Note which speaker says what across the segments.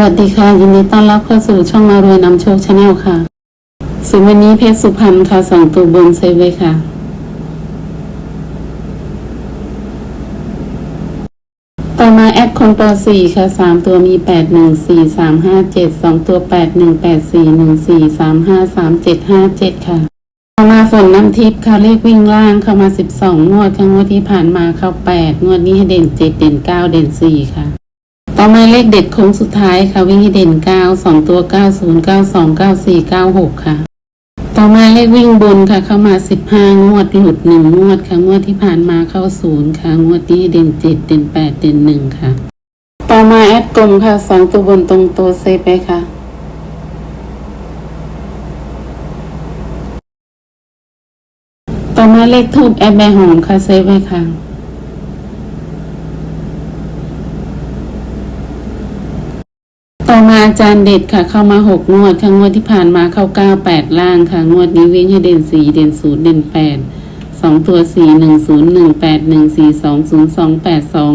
Speaker 1: วัสดีค่ะ ยินดีต้อนรับเข้าสู่ช่องมารวยนำโชคชาแนลค่ะส่วนวันนี้เพชรสุพรรณค่ะสองตัวบนเซฟเลยค่ะ ต่อมาแอดคนป .4 ค่ะสามตัวมีแปดหนึ่งสี่สามห้าเจ็ดสองตัวแปดหนึ่งแปดสี่หนึ่งสี่สามห้าสามเจ็ดห้าเจ็ดค่ะต่อมาฝนน้ำทิพย์ค่ะเลขวิ่งล่างเข้ามาสิบสองงวดค่ะงวดที่ผ่านมาเข้าแปดงวดนี้ให้เด่นเจ็ดเด่นเก้าเด่นสี่ค่ะ ต่อมาเลขเด็ดโค้งสุดท้ายค่ะ วิ่งให้เด่นเก้าสองตัวเก้าศูนย์เก้าสองเก้าสี่เก้าหกค่ะ ต่อมาเลขวิ่งบนค่ะ เข้ามาสิบห้างวดหลุดหนึ่งงวดค่ะ งวดที่ผ่านมาเข้าศูนย์ค่ะ งวดนี้เด่นเจ็ดเด่นแปดเด่นหนึ่งค่ะ ต่อมาแอดกลมค่ะสองตัวบนตรงตัวเซฟไปค่ะต่อมาเลขทูบแอดแบร์หอมค่ะเซฟไว้ค่ะ ต่อมาอาจารย์เด็ดค่ะ เข้ามาหกงวดค่ะงวดที่ผ่านมาเข้าเก้าแปดล่างค่ะ งวดนี้วิ่งให้เด่นสี่เด่นศูนย์เด่นแปดสองตัวสี่หนึ่งศูนย์หนึ่งแปดหนึ่งสี่สองศูนย์สองแปดสอง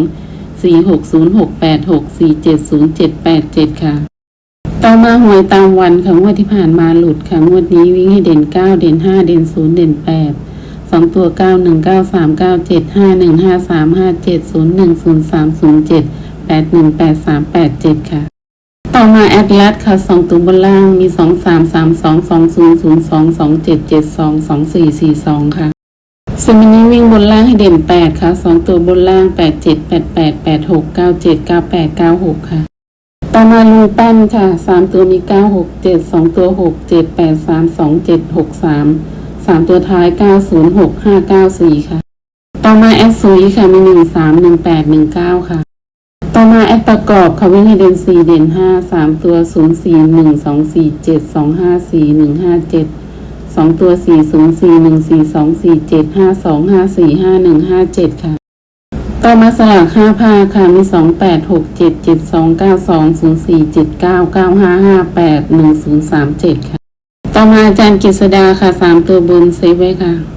Speaker 1: สี่หกศูนย์หกแปดหกสี่เจ็ดศูนย์เจ็ดแปดเจ็ดค่ะ ต่อมาหวยตามวันค่ะงวดที่ผ่านมาหลุดค่ะงวดนี้วิ่งให้เด่นเก้าเด่นห้าเด่นศูนย์เด่นแปดสองตัวเก้าหนึ่งเก้าสามเก้าเจ็ดห้าหนึ่งห้าสามห้าเจ็ดศูนย์หนึ่งศูนย์สามศูนย์เจ็ดแปดหนึ่งแปดสามแปดเจ็ดค่ะ ต่อมาแอดลัสค่ะสองตัวบนล่างมีสองสามสามสองสองศูนย์ศูนย์สองสองเจ็ดเจ็ดสองสองสี่สี่สองค่ะส่วนวันนี้วิ่งบนล่างให้เด่นแปดค่ะสองตัวบนล่างแปดเจ็ดแปดแปดแปดหกเก้าเจ็ดเก้าแปดเก้าหกค่ะ ต่อมาลุงแป้นค่ะสามตัวมีเก้าหกเจ็ดสองตัวหกเจ็ดแปดสามสองเจ็ดหกสามสามตัวท้ายเก้าศูนย์หกห้าเก้าสี่ค่ะ ต่อมาแอดซุยค่ะมีหนึ่งสามหนึ่งแปดหนึ่งเก้าค่ะ ต่อมาแอดประกอบค่ะวิ่งให้เด่นสี่เด่นห้าสามตัวศูนย์สี่หนึ่งสองสี่เจ็ดสองห้าสี่หนึ่งห้าเจ็ดสองตัวสี่ศูนย์สี่หนึ่งสี่สองสี่เจ็ดห้าสองห้าสี่ห้าหนึ่งห้าเจ็ดค่ะ ต่อมาสลากห้าผ้าค่ะมีสองแปดหกเจ็ดเจ็ดสองเก้าสองศูนย์สี่เจ็ดเก้าเก้าห้าห้าแปดหนึ่งศูนย์สามเจ็ดค่ะ ต่อมาอาจารย์กฤษดาค่ะสามตัวบนเซฟไว้ค่ะ